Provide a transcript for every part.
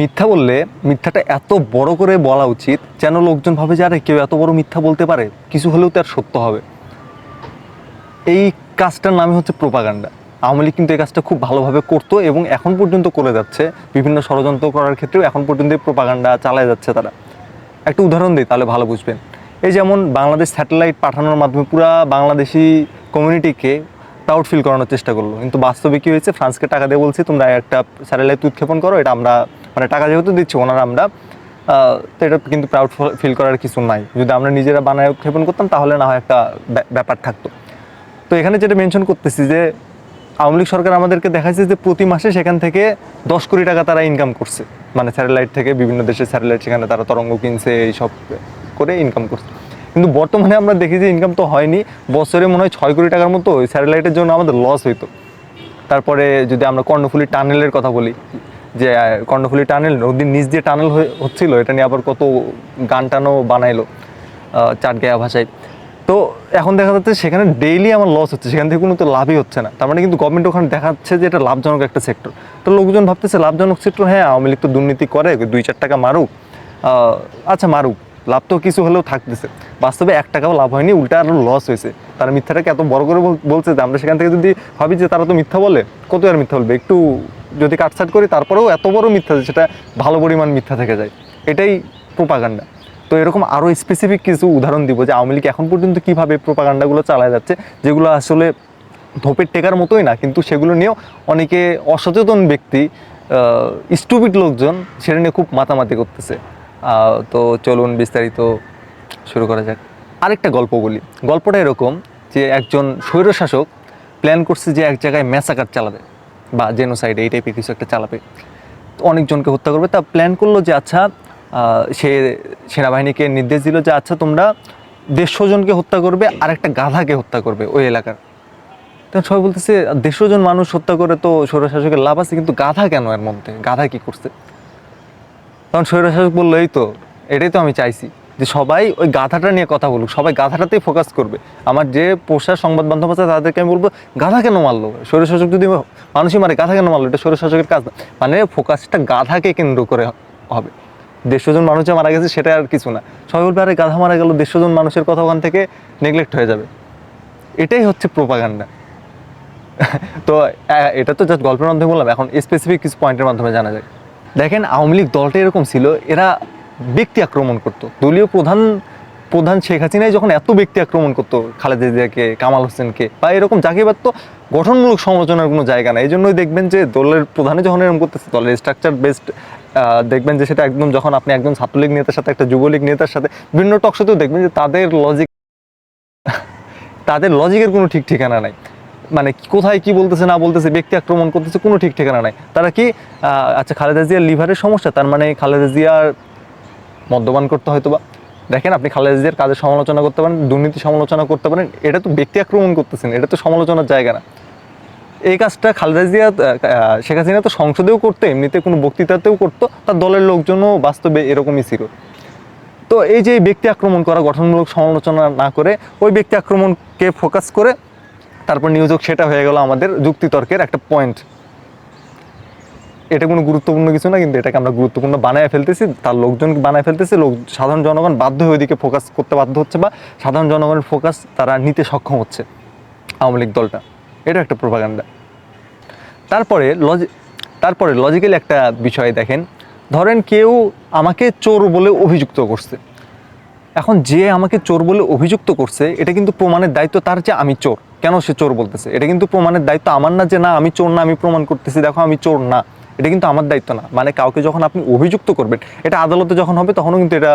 মিথ্যা বললে মিথ্যাটা এত বড় করে বলা উচিত যেন লোকজন ভাবে যে আরে কেউ এত বড় মিথ্যা বলতে পারে, কিছু হলেও তার সত্য হবে। এই কাজটার নামই হচ্ছে প্রোপাগান্ডা। আওয়ামী লীগ কিন্তু এই কাজটা খুব ভালোভাবে করতো এবং এখন পর্যন্ত করে যাচ্ছে। বিভিন্ন ষড়যন্ত্র করার ক্ষেত্রেও এখন পর্যন্ত প্রোপাগান্ডা চালায় যাচ্ছে তারা। একটা উদাহরণ দিই তাহলে ভালো বুঝবেন। এই যেমন বাংলাদেশ স্যাটেলাইট পাঠানোর মাধ্যমে পুরা বাংলাদেশি কমিউনিটিকে প্রাউড ফিল করানোর চেষ্টা করল। কিন্তু বাস্তবে কী হয়েছে? ফ্রান্সকে টাকা দিয়ে বলছি, তোমরা একটা স্যাটেলাইট উৎক্ষেপণ করো, এটা আমরা মানে টাকা যেহেতু দিচ্ছি ওনারা আমরা তো এটা কিন্তু প্রাউড ফিল করার কিছু নাই। যদি আমরা নিজেরা বানায় উৎক্ষেপণ করতাম, তাহলে না হয় একটা ব্যা- ব্যাপার থাকতো। তো এখানে যেটা মেনশন করতেছি যে, আওয়ামী লীগ সরকার আমাদেরকে দেখাচ্ছে যে প্রতি মাসে সেখান থেকে দশ কোটি টাকা তারা ইনকাম করছে। মানে স্যাটেলাইট থেকে বিভিন্ন দেশের স্যাটেলাইট, সেখানে তারা তরঙ্গ কিনছে, এইসব করে ইনকাম করছে। কিন্তু বর্তমানে আমরা দেখি যে ইনকাম তো হয়নি। বছরে মনে হয় ছয় কোটি টাকার মতো ওই স্যাটেলাইটের জন্য আমাদের লস হইতো। তারপরে যদি আমরা কর্ণফুলী টানেলের কথা বলি যে কর্ণফুলী টানেল, নদীর নিচ দিয়ে টানেল হচ্ছিল, এটা নিয়ে আবার কত গান টানও বানাইলো চাটগায়া ভাষায়। তো এখন দেখা যাচ্ছে সেখানে ডেইলি আমার লস হচ্ছে, সেখান থেকে কোনো তো লাভই হচ্ছে না। তার মানে কিন্তু গভর্নমেন্ট ওখানে দেখাচ্ছে যে এটা লাভজনক একটা সেক্টর তো লোকজন ভাবতেছে লাভজনক সেক্টর হ্যাঁ আওয়ামী লীগ তো দুর্নীতি করে, দুই চার টাকা মারুক আচ্ছা মারুক, লাভ তো কিছু হলেও থাকতেছে। বাস্তবে এক টাকাও লাভ হয়নি, উল্টা আরও লস হয়েছে। তারা মিথ্যাটাকে এত বড় করে বলছে যে, আমরা সেখান থেকে যদি ভাবি যে তারা তো মিথ্যা বলে, কত আর মিথ্যা বলবে? একটু যদি কাটছাট করি, তারপরেও এত বড় মিথ্যা সেটা ভালো পরিমাণ মিথ্যা থেকে যায়। এটাই প্রোপাগান্ডা তো এরকম আরও স্পেসিফিক কিছু উদাহরণ দিব যে আওয়ামী লীগ এখন পর্যন্ত কীভাবে প্রোপাগান্ডাগুলো চালায় যাচ্ছে, যেগুলো আসলে ধোপের টেকার মতোই না, কিন্তু সেগুলো নিয়েও অনেকে অসচেতন ব্যক্তি স্টুপিড লোকজন সেটা নিয়ে খুব মাতামাতি করতেছে। তো চলুন বিস্তারিত শুরু করা যাক। আরেকটা গল্প বলি। গল্পটা এরকম যে একজন স্বৈরশাসক প্ল্যান করছে যে এক জায়গায় ম্যাসাকার চালাবে। বা জেনোসাইড এই টাইপের কিছু একটা চালাবে। তো অনেকজনকে হত্যা করবে। তা প্ল্যান করল যে আচ্ছা সে সেনাবাহিনীকে নির্দেশ দিল যে আচ্ছা তোমরা দেড়শো জনকে হত্যা করবে আর একটা গাধাকে হত্যা করবে ওই এলাকার। তখন সবাই বলতেছে, দেড়শো জন মানুষ হত্যা করে তো স্বৈরশাসকের লাভ আছে, কিন্তু গাধা কেন এর মধ্যে? গাধা কি করছে? তখন স্বৈরশাসক বলল, এই তো, এটাই তো আমি চাইছি। যে সবাই ওই গাধাটা নিয়ে কথা বলুক, সবাই গাধাটাতেই ফোকাস করবে। আমার যে পোষা সংবাদ মাধ্যম আছে, তাদেরকে আমি বলব, গাধা কেন মারলো? স্বৈরশাসক যদি মানুষই মারে, গাধা কেন মারলো? এটা স্বৈরশাসকের কাজ না। মানে ফোকাসটা গাধাকে কেন্দ্র করে হবে। দেড়শো জন মানুষ মারা গেছে, সেটা আর কিছু না। সবাই বলবে আরে গাধা মারা গেল, দেড়শো জন মানুষের কথা ওখান থেকে নেগলেক্ট হয়ে যাবে। এটাই হচ্ছে প্রোপাগান্ডা তো এটা তো জাস্ট গল্পের মাধ্যমে বললাম, এখন স্পেসিফিক কিছু পয়েন্টের মাধ্যমে জানা যায় দেখেন, আওয়ামী লীগ দলটা এরকম ছিল, এরা ব্যক্তি আক্রমণ করতো। দলীয় প্রধান প্রধান শেখ হাসিনাই যখন এত ব্যক্তি আক্রমণ করতো খালেদা জিয়াকে, কামাল হোসেনকে, বা এরকম যাকে পারতো গঠনমূলক সমালোচনার কোনো জায়গা নাই। এই জন্যই দেখবেন যে দলের প্রধানে যখন এরকম করতেছে, দলের স্ট্রাকচার বেসড দেখবেন যে সেটা একদম যখন আপনি একজন ছাত্রলীগ নেতার সাথে, একটা যুবলীগ নেতার সাথে বিভিন্ন টকশোতেও দেখবেন যে তাদের লজিক তাদের লজিকের কোনো ঠিক ঠিকানা নাই। মানে কোথায় কি বলতেছে, না বলতেছে, ব্যক্তি আক্রমণ করতেছে, কোনো ঠিক ঠিকানা নাই। তারা কি আচ্ছা খালেদা জিয়ার লিভারের সমস্যা, তার মানে খালেদা জিয়ার মদ্যপান করতে হয়তো বা দেখেন আপনি খালেদা জিয়ার কাজের সমালোচনা করতে পারেন দুর্নীতি সমালোচনা করতে পারেন এটা তো ব্যক্তি আক্রমণ করতেছেন এটা তো সমালোচনার জায়গা না। এই কাজটা খালেদা জিয়া আহ, আহ, শেখ হাসিনা তো সংসদেও করতো এমনিতে কোনো বক্তৃতাতেও করতো তার দলের লোকজনও বাস্তবে এরকমই ছিল। তো এই যে ব্যক্তি আক্রমণ করা গঠনমূলক সমালোচনা না করে ওই ব্যক্তি আক্রমণকে ফোকাস করে তারপর নিয়োজক সেটা হয়ে গেল আমাদের যুক্তিতর্কের একটা পয়েন্ট এটা কোনো গুরুত্বপূর্ণ কিছু না, কিন্তু এটাকে আমরা গুরুত্বপূর্ণ বানায় ফেলতেছি, তার লোকজন বানায় ফেলতেছে, লোক, সাধারণ জনগণ বাধ্য হয়ে ওইদিকে ফোকাস করতে বাধ্য হচ্ছে বা সাধারণ জনগণের ফোকাস তারা নিতে সক্ষম হচ্ছে আওয়ামী লীগ দলটা। এটা একটা প্রোপাগান্ডা তারপরে লজি তারপরে লজিক্যালি একটা বিষয় দেখেন, ধরেন কেউ আমাকে চোর বলে অভিযুক্ত করছে। এখন যে আমাকে চোর বলে অভিযুক্ত করছে, এটা কিন্তু প্রমাণের দায়িত্ব তার যে আমি চোর। কেন সে চোর বলতেছে? এটা কিন্তু প্রমাণের দায়িত্ব আমার না যে না, আমি চোর না, আমি প্রমাণ করতেছি, দেখো আমি চোর না। এটা কিন্তু আমার দায়িত্ব না। মানে কাউকে যখন আপনি অভিযুক্ত করবেন, এটা আদালতে যখন হবে তখনও কিন্তু এটা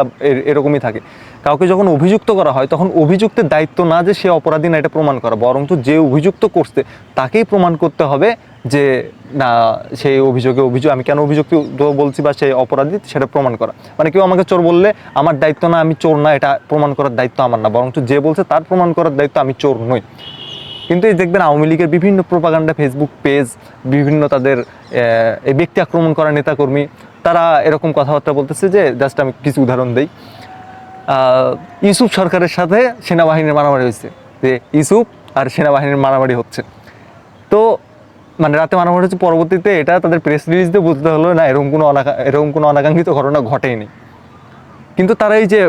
এরকমই থাকে। কাউকে যখন অভিযুক্ত করা হয়, তখন অভিযুক্তের দায়িত্ব না যে সে অপরাধী না, এটা প্রমাণ করা। বরঞ্চ যে অভিযুক্ত করছে, তাকেই প্রমাণ করতে হবে যে, না সেই অভিযোগে অভিযোগ আমি কেন অভিযুক্ত বলছি বা সেই অপরাধী, সেটা প্রমাণ করা। মানে কেউ আমাকে চোর বললে, আমার দায়িত্ব না, আমি চোর না, এটা প্রমাণ করার দায়িত্ব আমার না। বরঞ্চ যে বলছে, তার প্রমাণ করার দায়িত্ব আমি চোর নই। কিন্তু এই দেখবেন আওয়ামী লীগের বিভিন্ন প্রোপাগান্ডা ফেসবুক পেজ বিভিন্ন তাদের এই ব্যক্তি আক্রমণ করা নেতাকর্মী, তারা এরকম কথাবার্তা বলতেছে যে জাস্ট আমি কিছু উদাহরণ দিই। ইউসুফ সরকারের সাথে সেনাবাহিনীর মারামারি হয়েছে, যে ইউসুফ আর সেনাবাহিনীর মারামারি হচ্ছে। তো মানে রাতে মারামারি হচ্ছে, পরবর্তীতে এটা তাদের প্রেস রিলিজ দিয়ে বুঝতে হলো, না, এরকম কোনো অনাকা, এরকম কোনো অনাকাঙ্ক্ষিত ঘটনা ঘটেইনি কিন্তু তারা এই যে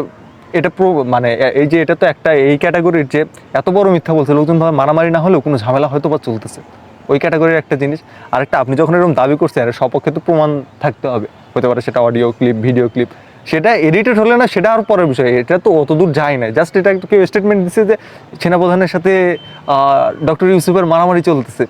এটা প্রো মানে এই যে এটা তো একটা, এই ক্যাটাগরির যে এত বড় মিথ্যা বলছে, লোকজন ভাবে মারামারি না হলেও কোনো ঝামেলা হয়তো বা চলতেছে। ওই ক্যাটাগরির একটা জিনিস। আরেকটা, আপনি যখন এরকম দাবি করছেন সপক্ষে তো প্রমাণ থাকতে হবে। হতে পারে সেটা অডিও ক্লিপ ভিডিও ক্লিপ সেটা এডিটেড হলে না, সেটা আর পরের বিষয়। এটা তো অত দূর যায় না। জাস্ট এটা একটা কেউ স্টেটমেন্ট দিচ্ছে যে, সেনাপ্রধানের সাথে ডক্টর ইউসুফের মারামারি চলতেছে।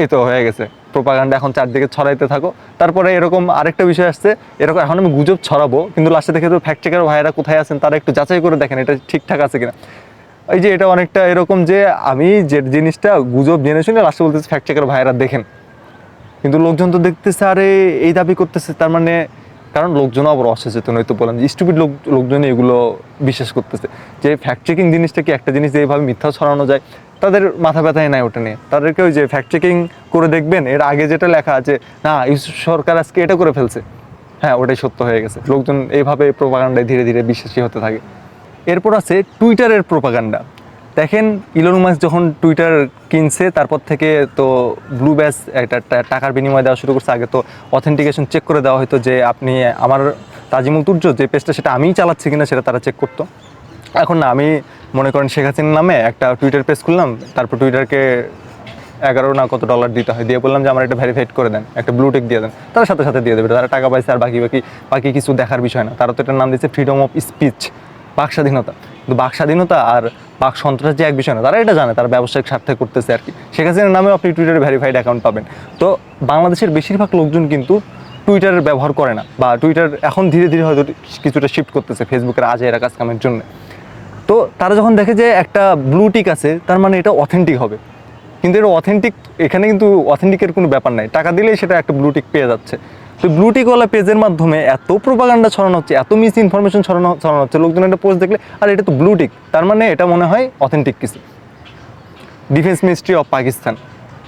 এই তো হয়ে গেছে। প্রোপাগান্ডা এখন চারদিকে ছড়াইতে থাকো। তারপরে এরকম আরেকটা বিষয় আসছে, এরকম এখন আমি গুজব ছড়াবো, কিন্তু লাস্টে দেখে তো ফ্যাক্ট চেকার ভাইয়েরা কোথায় আছেন, তারা একটু যাচাই করে দেখেন এটা ঠিকঠাক আছে কিনা। এই যে এটা অনেকটা এরকম যে আমি যে জিনিসটা গুজব জেনে শুনে লাস্টে বলতেছি ফ্যাক্ট চেকার ভাইয়েরা দেখেন। কিন্তু লোকজন তো দেখতেছে, আরে এই দাবি করতেছে, তার মানে কারণ লোকজনও আবার অসচেতন, হয়তো বললাম যে স্টুপিড লোক লোকজন এগুলো বিশ্বাস করতেছে। যে ফ্যাক্ট চেকিং জিনিসটা কি একটা জিনিস এইভাবে মিথ্যা ছড়ানো যায় তাদের মাথা ব্যথাই নাই ওটা নিয়ে। তাদেরকে ওই যে ফ্যাক্ট চেকিং করে দেখবেন, এর আগে যেটা লেখা আছে, না সরকার আজকে এটা করে ফেলছে। হ্যাঁ ওটাই সত্য হয়ে গেছে। লোকজন এইভাবে প্রোপাগান্ডায় ধীরে ধীরে বিশ্বাসী হতে থাকে। এরপর আছে টুইটারের প্রোপাগান্ডা দেখেন ইলন মাস্ক যখন টুইটার কিনছে, তারপর থেকে তো ব্লু ব্যাস একটা টাকার বিনিময় দেওয়া শুরু করছে। আগে তো অথেন্টিকেশন চেক করে দেওয়া হতো যে আপনি আমার তাজিমুল তুর্য যে পেজটা সেটা আমিই চালাচ্ছি কিনা, সেটা তারা চেক করতো। এখন না, আমি মনে করেন শেখ হাসিনার নামে একটা টুইটার পেজ খুললাম, তারপর টুইটারকে এগারো না কত ডলার দিতে হয়, দিয়ে বললাম যে আমার এটা ভেরিফাইড করে দেন, একটা ব্লুটেক দিয়ে দেন। তারা সাথে সাথে দিয়ে দেবে, তারা টাকা পাইছে আর বাকি বাকি বাকি কিছু দেখার বিষয় না। তারা তো এটার নাম দিচ্ছে ফ্রিডম অফ স্পিচ বাক স্বাধীনতা। কিন্তু বাক স্বাধীনতা আর বাক সন্ত্রাস যে এক বিষয় না, তারা এটা জানে, তারা ব্যবসায়িক স্বার্থে করতেছে আর কি। শেখ হাসিনার নামেও আপনি টুইটারে ভেরিফাইড অ্যাকাউন্ট পাবেন। তো বাংলাদেশের বেশিরভাগ লোকজন কিন্তু টুইটার ব্যবহার করে না, বা টুইটার এখন ধীরে ধীরে হয়তো কিছুটা শিফট করতেছে ফেসবুকের আজেরা কাজ কামের জন্য। তো তারা যখন দেখে যে একটা ব্লু টিক আছে, তার মানে এটা অথেন্টিক হবে। কিন্তু এটা অথেন্টিক এখানে কিন্তু অথেন্টিকের কোনো ব্যাপার নাই। টাকা দিলেই সেটা একটা ব্লু টিক পেয়ে যাচ্ছে। তো ব্লু টিকওয়ালা পেজের মাধ্যমে এত প্রোপাগান্ডা ছড়ানো হচ্ছে, এত মিস ইনফরমেশন ছড়ানো ছড়ানো হচ্ছে। লোকজন একটা পোস্ট দেখলে, আর, এটা তো ব্লু টিক তার মানে এটা মনে হয় অথেন্টিক কিছু। ডিফেন্স মিনিস্ট্রি অফ পাকিস্তান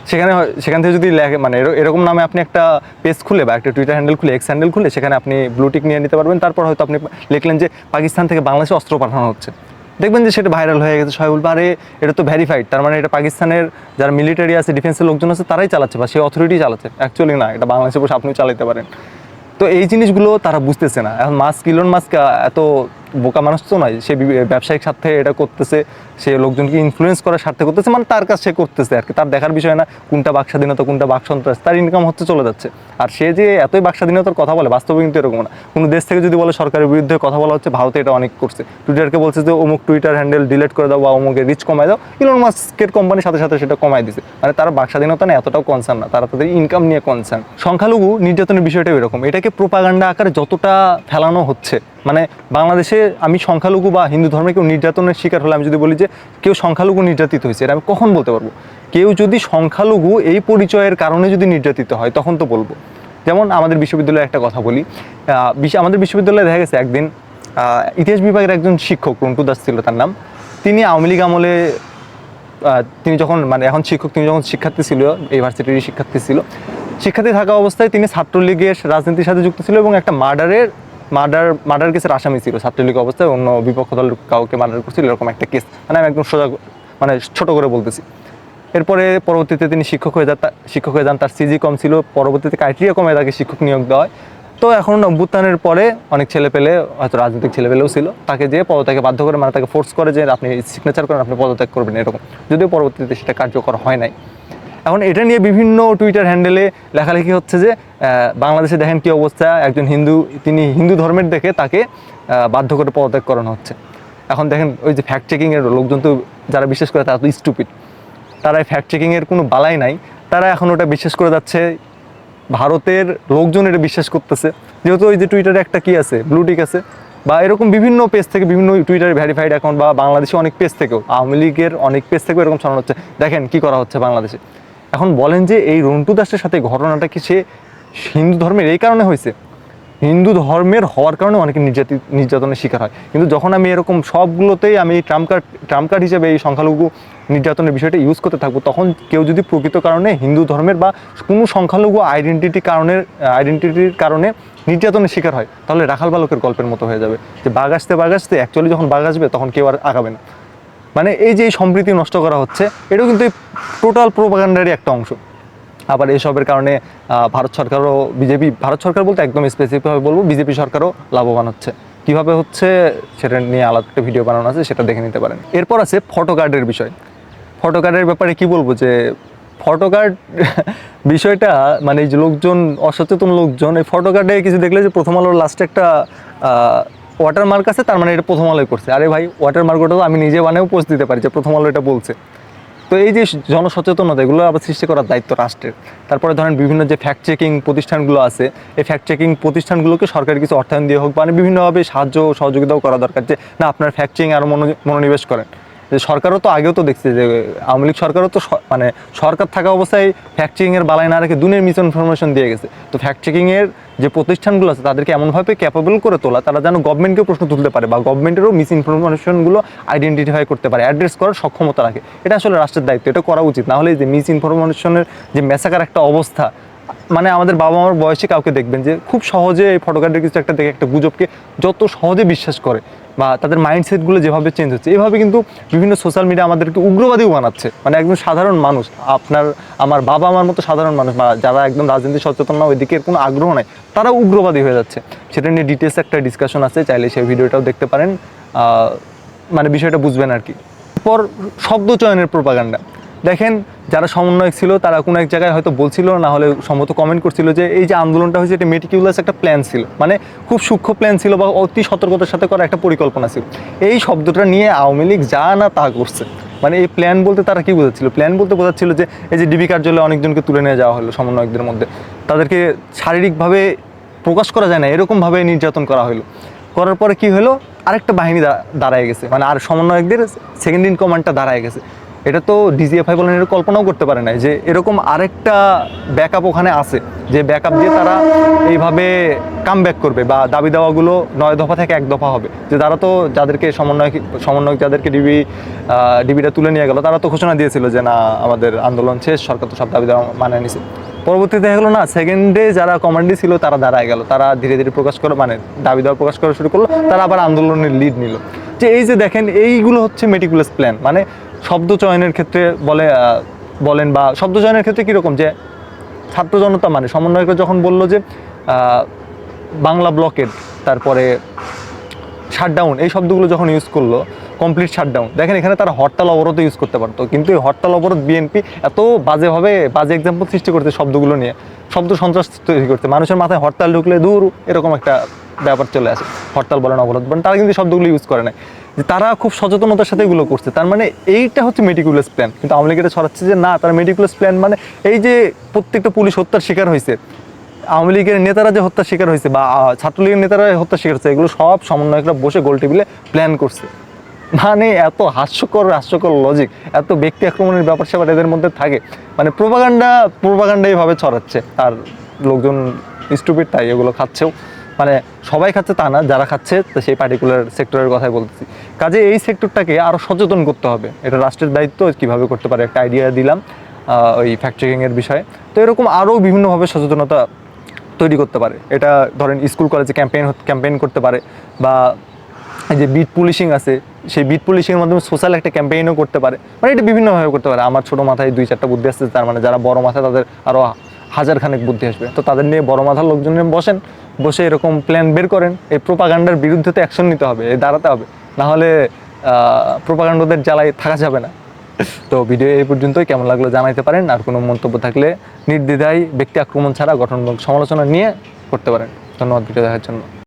সেখানে সেখান থেকে যদি লেখে মানে এর- এরকম নামে আপনি একটা পেজ খুলে বা একটা টুইটার হ্যান্ডেল খুলে এক্স হ্যান্ডেল খুলে, সেখানে আপনি ব্লুটিক নিয়ে নিতে পারবেন। তারপর হয়তো আপনি লিখলেন যে, পাকিস্তান থেকে বাংলাদেশে অস্ত্র পাঠানো হচ্ছে। দেখবেন যে সেটা ভাইরাল হয়ে গেছে সবাই বলবে আরে এটা তো ভ্যারিফাইড তার মানে এটা পাকিস্তানের যারা মিলিটারি আছে ডিফেন্সের লোকজন আছে, তারাই চালাচ্ছে বা সেই অথরিটি চালাচ্ছে। অ্যাকচুয়ালি না, এটা বাংলাদেশে বসে আপনিও চালাতে পারেন। তো এই জিনিসগুলো তারা বুঝতেছে না। এখন মাস্ক ইলন মাস্ক এত বোকা মানুষ তো নয়, সে ব্যবসায়িক স্বার্থে এটা করতেছে। সে লোকজনকে ইনফ্লুয়েন্স করার স্বার্থে করতেছে মানে তার কাছে সে করতেছে আর কি। তার দেখার বিষয় না, কোনটা বাক স্বাধীনতা কোনটা বাক সন্ত্রাস তার ইনকাম হচ্ছে চলে যাচ্ছে। আর সে যে এতই বাক স্বাধীনতার কথা বলে, বাস্তবে কিন্তু এরকম না। কোনো দেশ থেকে যদি বলে সরকারের বিরুদ্ধে কথা বলা হচ্ছে, ভারতে এটা অনেক করছে। টুইটারকে বলছে যে, অমুক টুইটার হ্যান্ডেল ডিলিট করে দাও বা অমুকের রিচ কমায় দাও ইলন মাস্কের কোম্পানির সাথে সাথে সেটা কমায় দিছে। মানে তারা বাক স্বাধীনতা এতটাও কনসার্ন না, তারা তাদের ইনকাম নিয়ে কনসার্ন সংখ্যালঘু নির্যাতনের বিষয়টা এরকম। এটাকে প্রোপাগান্ডা আকারে যতটা ফেলানো হচ্ছে মানে বাংলাদেশে আমি সংখ্যালঘু বা হিন্দু ধর্মে কেউ নির্যাতনের শিকার হলে আমি যদি বলি যে কেউ সংখ্যালঘু নির্যাতিত হয়েছে, এটা আমি কখন বলতে পারব? কেউ যদি সংখ্যালঘু এই পরিচয়ের কারণে যদি নির্যাতিত হয়, তখন তো বলব। যেমন আমাদের বিশ্ববিদ্যালয়ে একটা কথা বলি আমাদের বিশ্ববিদ্যালয়ে দেখা গেছে একদিন ইতিহাস বিভাগের একজন শিক্ষক, রন্টু দাস ছিল তার নাম, তিনি আওয়ামী লীগ আমলে তিনি যখন মানে এখন শিক্ষক, তিনি যখন শিক্ষার্থী ছিল ইউনিভার্সিটির শিক্ষার্থী ছিল, শিক্ষার্থী থাকা অবস্থায় তিনি ছাত্রলীগের রাজনীতির সাথে যুক্ত ছিল এবং একটা মার্ডারের মার্ডার মার্ডার কেসের আসামি ছিল, ছাত্রলীগ অবস্থায় অন্য বিপক্ষ দল কাউকে মার্ডার করছিল, এরকম একটা কেস। মানে আমি একদম সোজা মানে ছোট করে বলতেছি। এরপরে পরবর্তীতে তিনি শিক্ষক হয়ে যান শিক্ষক হয়ে যান, তার সিজি কম ছিল, পরবর্তীতে ক্রাইটেরিয়া কমে তাকে শিক্ষক নিয়োগ দেওয়া হয়। তো এখন অভ্যুত্থানের পরে অনেক ছেলে পেলে, হয়তো রাজনৈতিক ছেলে পেলেও ছিল, তাকে যে পদত্যাগে বাধ্য করে মানে তাকে ফোর্স করে যে আপনি সিগনেচার করেন, আপনি পদত্যাগ করবেন, এরকম। যদিও পরবর্তীতে সেটা কার্যকর হয় নাই। এখন এটা নিয়ে বিভিন্ন টুইটার হ্যান্ডেলে লেখালেখি হচ্ছে যে বাংলাদেশে দেখেন কি অবস্থা, একজন হিন্দু, তিনি হিন্দু ধর্মের দেখে তাকে বাধ্য করে পদত্যাগ করানো হচ্ছে। এখন দেখেন ওই যে ফ্যাক্ট চেকিংয়ের লোকজন তো যারা বিশ্বাস করে তারা তো স্টুপিড তারা ফ্যাক্ট চেকিংয়ের কোনো বালাই নাই। তারা এখন ওটা বিশ্বাস করে যাচ্ছে, ভারতের লোকজন এটা বিশ্বাস করতেছে। যেহেতু ওই যে টুইটারে একটা কি আছে ব্লুটিক আছে, বা এরকম বিভিন্ন পেজ থেকে বিভিন্ন টুইটারে ভ্যারিফাইড অ্যাকাউন্ট বা বাংলাদেশে অনেক পেজ থেকেও, আওয়ামী লীগের অনেক পেজ থেকেও এরকম ছড়ানো হচ্ছে। দেখেন কি করা হচ্ছে বাংলাদেশে। এখন বলেন যে এই রন্টু দাসের সাথে ঘটনাটা কি সে হিন্দু ধর্মের? এই কারণে হয়েছে। হিন্দু ধর্মের হওয়ার কারণে অনেকে নির্যাতিত নির্যাতনের শিকার হয়। কিন্তু যখন আমি এরকম সবগুলোতেই আমি ট্রাম্প কার্ড ট্রাম্প কার্ড হিসেবে এই সংখ্যালঘু নির্যাতনের বিষয়টা ইউজ করতে থাকব, তখন কেউ যদি প্রকৃত কারণে হিন্দু ধর্মের বা কোনো সংখ্যালঘু আইডেন্টিটি কারণের আইডেন্টিটির কারণে নির্যাতনের শিকার হয়, তাহলে রাখাল বালকের গল্পের মতো হয়ে যাবে। যে বাঘ আসতে বাঘ আসতে অ্যাকচুয়ালি যখন বাঘ আসবে, তখন কেউ আর আগাবে না। মানে এই যে সম্প্রীতি নষ্ট করা হচ্ছে, এটাও কিন্তু টোটাল প্রোপাগান্ডারই একটা অংশ। আবার এসবের কারণে ভারত সরকারও বিজেপি, ভারত সরকার বলতে একদম স্পেসিফিকভাবে বলব, বিজেপি সরকারও লাভবান হচ্ছে। কীভাবে হচ্ছে, সেটা নিয়ে আলাদা একটা ভিডিও বানানো আছে, সেটা দেখে নিতে পারেন। এরপর আছে ফটো কার্ডের বিষয়। ফটো কার্ডের ব্যাপারে কি বলব যে ফটো কার্ড বিষয়টা মানে যে লোকজন, অসচেতন লোকজন, এই ফটো কার্ডে কিছু দেখলে যে প্রথম আলোর লাস্টে একটা ওয়াটারমার্ক আছে, তার মানে এটা প্রথম আলোয় করছে। আরে ভাই ওয়াটারমার্ক ওটা তো আমি নিজে বানিয়েও পোস্ট দিতে পারি যে প্রথম আলো এটা বলছে। তো এই যে জনসচেতনতা, এগুলো আবার সৃষ্টি করার দায়িত্ব রাষ্ট্রের। তারপরে ধরেন বিভিন্ন যে ফ্যাক্ট চেকিং প্রতিষ্ঠানগুলো আছে, এই ফ্যাক্ট চেকিং প্রতিষ্ঠানগুলোকে সরকারি কিছু অর্থায়ন দিয়ে হোক মানে বিভিন্নভাবে সাহায্য সহযোগিতাও করা দরকার যে, না, আপনার ফ্যাক্ট চেকিং আরও মনোনিবেশ করেন। যে সরকারও তো আগেও তো দেখছে যে, আওয়ামী লীগ সরকারও তো মানে সরকার থাকা অবস্থায় ফ্যাক্ট চেকিংয়ের বালাই না রেখে দুনিয়ার মিস ইনফরমেশন দিয়ে গেছে। তো ফ্যাক্ট চেকিংয়ের যে প্রতিষ্ঠানগুলো আছে, তাদেরকে এমনভাবে ক্যাপেবল করে তোলা, তারা যেন গভর্নমেন্টকেও প্রশ্ন তুলতে পারে বা গভর্নমেন্টেরও মিস ইনফরমেশনগুলো আইডেন্টিফাই করতে পারে অ্যাড্রেস করার সক্ষমতা রাখে। এটা আসলে রাষ্ট্রের দায়িত্ব, এটা করা উচিত। না হলে যে মিস ইনফরমেশনের যে মেসাকার একটা অবস্থা মানে আমাদের বাবা মার বয়সে কাউকে দেখবেন যে খুব সহজে এই ফটোগ্রাফির কিছু একটা দেখে একটা গুজবকে যত সহজে বিশ্বাস করে। বা তাদের মাইন্ডসেটগুলো যেভাবে চেঞ্জ হচ্ছে, এভাবে কিন্তু বিভিন্ন সোশ্যাল মিডিয়া আমাদেরকে উগ্রবাদীও বানাচ্ছে। মানে একদম সাধারণ মানুষ, আপনার আমার বাবা আমার মতো সাধারণ মানুষ বা যারা একদম রাজনীতি সচেতন না, ওইদিকে কোনো আগ্রহ নাই, তারা উগ্রবাদী হয়ে যাচ্ছে। সেটা নিয়ে ডিটেলস একটা ডিসকাশন আছে, চাইলে সেই ভিডিওটাও দেখতে পারেন। মানে বিষয়টা বুঝবেন আর কি। পর শব্দ চয়নের প্রোপাগান্ডা দেখেন, যারা সমন্বয়ক ছিল, তারা কোনো এক জায়গায় হয়তো বলছিল, না হলে সম্ভবত কমেন্ট করছিল যে, এই যে আন্দোলনটা হয়েছে, এটা মেটিকিউলাস একটা প্ল্যান ছিল। মানে খুব সূক্ষ্ম প্ল্যান ছিল বা অতি সতর্কতার সাথে করা একটা পরিকল্পনা ছিল। এই শব্দটা নিয়ে আওয়ামী লীগ যা না তা করছে। মানে এই প্ল্যান বলতে তারা কি বোঝাচ্ছিল? প্ল্যান বলতে বোঝাচ্ছিল যে, এই যে ডিবি কার্যালয়ে অনেকজনকে তুলে নিয়ে যাওয়া হলো সমন্বয়কদের মধ্যে। তাদেরকে শারীরিকভাবে প্রকাশ করা যায় না, এরকমভাবে নির্যাতন করা হলো। করার পরে কি হলো? আরেকটা বাহিনী দাঁড়ায় গেছে। মানে আর সমন্বয়কদের সেকেন্ড ইন কমান্ডটা দাঁড়ায় গেছে। এটা তো ডিজিএফআই বলেন এটা কল্পনাও করতে পারে না যে এরকম আরেকটা ব্যাকআপ ওখানে আছে, যে ব্যাকআপ দিয়ে তারা এইভাবে কাম ব্যাক করবে বা দাবি দাওয়াগুলো নয় দফা থেকে এক দফা হবে। যে তারা তো যাদেরকে সমন্বয়, সমন্বয়ক যাদেরকে ডিবি ডিবিটা তুলে নিয়ে গেল, তারা তো ঘোষণা দিয়েছিল যে না, আমাদের আন্দোলন শেষ, সরকার তো সব দাবি দেওয়া মানে নিছে। পরবর্তীতে দেখা গেলো না সেকেন্ড ডে যারা কমান্ডি ছিল, তারা দাঁড়ায় গেল, তারা ধীরে ধীরে প্রকাশ করে মানে দাবি দেওয়া প্রকাশ করা শুরু করল, তারা আবার আন্দোলনের লিড নিল। যে এই যে দেখেন, এইগুলো হচ্ছে মেটিকুলাস প্ল্যান মানে শব্দ চয়নের ক্ষেত্রে বলে বলেন বা শব্দ চয়নের ক্ষেত্রে কীরকম যে ছাত্র জনতা মানে সমন্বয়করা যখন বলল যে বাংলা ব্লকেড, তারপরে শাটডাউন, এই শব্দগুলো যখন ইউজ করল কমপ্লিট শাটডাউন, দেখেন এখানে তারা হরতাল অবরোধ ইউজ করতে পারতো, কিন্তু এই হরতাল অবরোধ বিএনপি এত বাজেভাবে বাজে এক্সাম্পল সৃষ্টি করতে শব্দগুলো নিয়ে, শব্দ সন্ত্রাস তৈরি করতে মানুষের মাথায় হরতাল ঢুকলে দূর এরকম একটা ব্যাপার চলে আসে, হরতাল বলেন, অবরোধ বলেন, তারা কিন্তু শব্দগুলো ইউজ করে না যে তারা খুব সচেতনতার সাথে এগুলো করছে। তার মানে এইটা হচ্ছে মেটিকুলাস প্ল্যান কিন্তু আওয়ামী লীগ এটা ছড়াচ্ছে যে না, তার মেটিকুলাস প্ল্যান মানে এই যে প্রত্যেকটা পুলিশ হত্যার শিকার হয়েছে, আওয়ামী লীগের নেতারা যে হত্যার শিকার হয়েছে বা ছাত্রলীগের নেতারা হত্যার শিকার হয়েছে, এগুলো সব সমন্বয়করা বসে গোল টেবিলে প্ল্যান করছে। মানে এত হাস্যকর হাস্যকর লজিক এত ব্যক্তি আক্রমণের ব্যাপার স্যাপার এদের মধ্যে থাকে। মানে প্রোপাগান্ডা প্রোপাগান্ডা এইভাবে ছড়াচ্ছে। আর লোকজন স্টুপিড তাই এগুলো খাচ্ছেও। মানে সবাই খাচ্ছে তা না, যারা খাচ্ছে সেই পার্টিকুলার সেক্টরের কথাই বলতেছি। কাজে এই সেক্টরটাকে আরও সচেতন করতে হবে। এটা রাষ্ট্রের দায়িত্ব, কীভাবে করতে পারে একটা আইডিয়া দিলাম ওই ফ্যাক্ট চেকিংয়ের বিষয়ে। তো এরকম আরও বিভিন্নভাবে সচেতনতা তৈরি করতে পারে। এটা ধরেন স্কুল কলেজে ক্যাম্পেইন ক্যাম্পেইন করতে পারে বা এই যে বিট পুলিশিং আছে, সেই বিট পুলিশিংয়ের মাধ্যমে সোশ্যাল একটা ক্যাম্পেইনও করতে পারে। মানে এটা বিভিন্নভাবে করতে পারে। আমার ছোটো মাথায় দুই চারটা বুদ্ধি আসছে তার মানে যারা বড় মাথায় তাদের আরও হাজারখানেক বুদ্ধি আসবে। তো তাদের নিয়ে বড় মাথার লোকজন বসেন বসে এরকম প্ল্যান বের করেন, এই প্রোপাগান্ডার বিরুদ্ধে তো অ্যাকশন নিতে হবে দাঁড়াতে হবে। নাহলে প্রোপাগান্ডদের জ্বালায় থাকা যাবে না। তো ভিডিও এই পর্যন্তই, কেমন লাগল জানাইতে পারেন, আর কোনো মন্তব্য থাকলে নির্দ্বিধায় ব্যক্তি আক্রমণ ছাড়া গঠনমূলক সমালোচনা নিয়ে করতে পারেন। ধন্যবাদ ভিডিও দেখার জন্য।